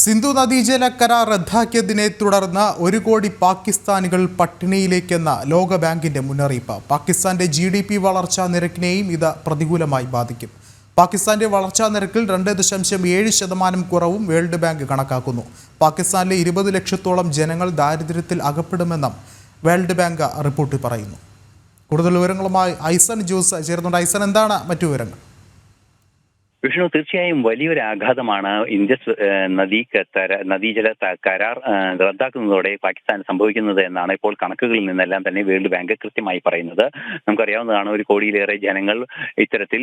സിന്ധു നദീജല കരാർ റദ്ദാക്കിയതിനെ തുടർന്ന് ഒരു കോടി പാകിസ്ഥാനികൾ പട്ടിണിയിലേക്കെന്ന ലോകബാങ്കിന്റെ മുന്നറിയിപ്പ്. പാകിസ്ഥാന്റെ ജി ഡി പി വളർച്ചാ നിരക്കിനെയും ഇത് പ്രതികൂലമായി ബാധിക്കും. പാകിസ്ഥാന്റെ വളർച്ചാ നിരക്കിൽ രണ്ട് ദശാംശം ഏഴ് ശതമാനം കുറവും വേൾഡ് ബാങ്ക് കണക്കാക്കുന്നു. പാകിസ്ഥാനിലെ ഇരുപത് ലക്ഷത്തോളം ജനങ്ങൾ ദാരിദ്ര്യത്തിൽ അകപ്പെടുമെന്നും വേൾഡ് ബാങ്ക് റിപ്പോർട്ടിൽ പറയുന്നു. കൂടുതൽ വിവരങ്ങളുമായി ഐസൺ ജോസ് ചേർന്നുണ്ട് ഐസൺ എന്താണ് മറ്റു വിവരങ്ങൾ? വിഷ്ണു തീർച്ചയായും വലിയൊരു ആഘാതമാണ് ഇന്ത്യ നദീ നദീജല കരാർ റദ്ദാക്കുന്നതോടെ പാകിസ്ഥാൻ സംഭവിക്കുന്നത് എന്നാണ് ഇപ്പോൾ കണക്കുകളിൽ നിന്നെല്ലാം തന്നെ വേൾഡ് ബാങ്ക് കൃത്യമായി പറയുന്നത്. നമുക്കറിയാവുന്നതാണ് ഒരു കോടിയിലേറെ ജനങ്ങൾ ഇത്തരത്തിൽ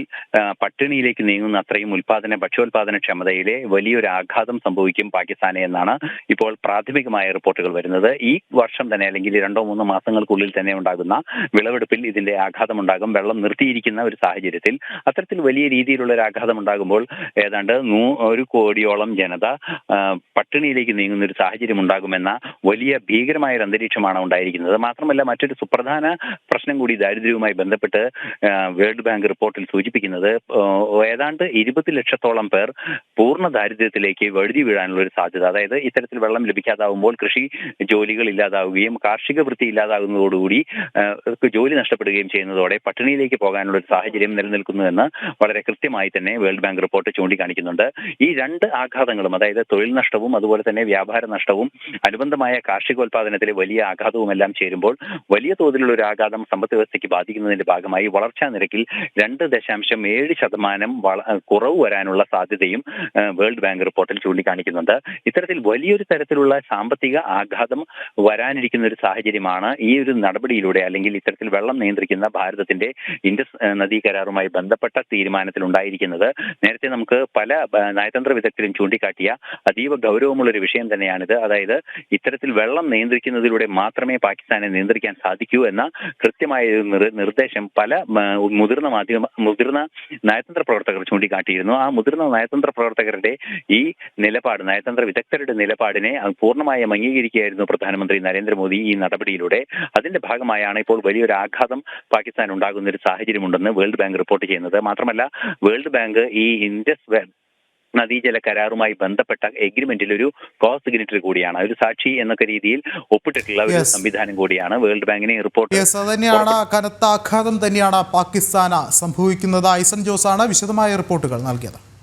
പട്ടിണിയിലേക്ക് നീങ്ങുന്ന അത്രയും ഉൽപാദന ഭക്ഷ്യോൽപാദന ക്ഷമതയിലെ വലിയൊരു ആഘാതം സംഭവിക്കും പാകിസ്ഥാനെ എന്നാണ് ഇപ്പോൾ പ്രാഥമികമായ റിപ്പോർട്ടുകൾ വരുന്നത്. ഈ വർഷം തന്നെ അല്ലെങ്കിൽ രണ്ടോ മൂന്നോ മാസങ്ങൾക്കുള്ളിൽ തന്നെ ഉണ്ടാകുന്ന വിളവെടുപ്പിൽ ഇതിന്റെ ആഘാതം ഉണ്ടാകും വെള്ളം നിർത്തിയിരിക്കുന്ന ഒരു സാഹചര്യത്തിൽ അത്തരത്തിൽ വലിയ രീതിയിലുള്ള ഒരു ആഘാതം ഉണ്ടാകുമ്പോൾ ഏതാണ്ട് നൂ ഒരു കോടിയോളം ജനത പട്ടിണിയിലേക്ക് നീങ്ങുന്ന ഒരു സാഹചര്യം ഉണ്ടാകുമെന്ന വലിയ ഭീകരമായ ഒരു അന്തരീക്ഷമാണ് ഉണ്ടായിരിക്കുന്നത്. മാത്രമല്ല മറ്റൊരു സുപ്രധാന പ്രശ്നം കൂടി ദാരിദ്ര്യവുമായി ബന്ധപ്പെട്ട് വേൾഡ് ബാങ്ക് റിപ്പോർട്ടിൽ സൂചിപ്പിക്കുന്നത് ഏതാണ്ട് ഇരുപത് ലക്ഷത്തോളം പേർ പൂർണ ദാരിദ്ര്യത്തിലേക്ക് വഴുതി വീഴാനുള്ള ഒരു സാധ്യത. അതായത് ഇത്തരത്തിൽ വെള്ളം ലഭിക്കാതാവുമ്പോൾ കൃഷി ജോലികൾ ഇല്ലാതാവുകയും കാർഷിക വൃത്തി ഇല്ലാതാകുന്നതോടുകൂടി ജോലി നഷ്ടപ്പെടുകയും ചെയ്യുന്നതോടെ പട്ടിണിയിലേക്ക് പോകാനുള്ള ഒരു സാഹചര്യം നിലനിൽക്കുന്നുവെന്ന് വളരെ കൃത്യമായി തന്നെ വേൾഡ് ബാങ്ക് റിപ്പോർട്ട് ചൂണ്ടിക്കാണിക്കുന്നുണ്ട്. ഈ രണ്ട് ആഘാതങ്ങളും അതായത് തൊഴിൽ നഷ്ടവും അതുപോലെ തന്നെ വ്യാപാര നഷ്ടവും അനുബന്ധമായ കാർഷികോൽപാദനത്തിലെ വലിയ ആഘാതവും എല്ലാം ചേരുമ്പോൾ വലിയ തോതിലുള്ള ഒരു ആഘാതം സമ്പദ് വ്യവസ്ഥയ്ക്ക് ബാധിക്കുന്നതിന്റെ ഭാഗമായി വളർച്ചാ നിരക്കിൽ രണ്ട് ദശാംശം ഏഴ് ശതമാനം കുറവ് വരാനുള്ള സാധ്യതയും വേൾഡ് ബാങ്ക് റിപ്പോർട്ടിൽ ചൂണ്ടിക്കാണിക്കുന്നുണ്ട്. ഇത്തരത്തിൽ വലിയൊരു തരത്തിലുള്ള സാമ്പത്തിക ആഘാതം വരാനിരിക്കുന്ന ഒരു സാഹചര്യമാണ് ഈ ഒരു നടപടിയിലൂടെ അല്ലെങ്കിൽ ഇത്തരത്തിൽ വെള്ളം നിയന്ത്രിക്കുന്ന ഭാരതത്തിന്റെ ഇൻഡസ് നദീ കരാറുമായി ബന്ധപ്പെട്ട തീരുമാനത്തിൽ ഉണ്ടായിരിക്കുന്നത് നേരത്തെ നമുക്ക് പല നയതന്ത്ര വിദഗ്ധരും ചൂണ്ടിക്കാട്ടിയ അതീവ ഗൗരവമുള്ള ഒരു വിഷയം തന്നെയാണിത്. അതായത് ഇത്തരത്തിൽ വെള്ളം നിയന്ത്രിക്കുന്നതിലൂടെ മാത്രമേ പാകിസ്ഥാനെ നിയന്ത്രിക്കാൻ സാധിക്കൂ എന്ന കൃത്യമായ നിർദ്ദേശം പല മുതിർന്ന മാധ്യമ മുതിർന്ന നയതന്ത്ര പ്രവർത്തകർ ചൂണ്ടിക്കാട്ടിയിരുന്നു. ആ മുതിർന്ന നയതന്ത്ര പ്രവർത്തകരുടെ ഈ നിലപാട് നയതന്ത്ര വിദഗ്ധരുടെ നിലപാടിനെ പൂർണമായും അംഗീകരിക്കുകയായിരുന്നു പ്രധാനമന്ത്രി നരേന്ദ്രമോദി ഈ നടപടിയിലൂടെ. അതിന്റെ ഭാഗമായാണ് ഇപ്പോൾ വലിയൊരു ആഘാതം പാകിസ്ഥാൻ ഉണ്ടാകുന്ന ഒരു സാഹചര്യമുണ്ടെന്ന് വേൾഡ് ബാങ്ക് റിപ്പോർട്ട് ചെയ്യുന്നത്. മാത്രമല്ല വേൾഡ് ബാങ്ക് ഈ ഇൻഡസ് വെ- നദീജല കരാറുമായി ബന്ധപ്പെട്ട എഗ്രിമെന്റിൽ ഒരു കോ സിഗ്നേറ്ററി കൂടിയാണ്. ഒരു സാക്ഷി എന്നൊക്കെ രീതിയിൽ ഒപ്പിട്ടിട്ടുള്ള ഒരു. സംവിധാനം കൂടിയാണ്. വേൾഡ് ബാങ്കിനെ ഈ റിപ്പോർട്ട് തന്നെയാണ്. കനത്ത ആഘാതം തന്നെയാണ് പാകിസ്ഥാന് സംഭവിക്കുന്നത്. ഐസൺ ജോസാണ് വിശദമായ റിപ്പോർട്ടുകൾ നൽകിയത്.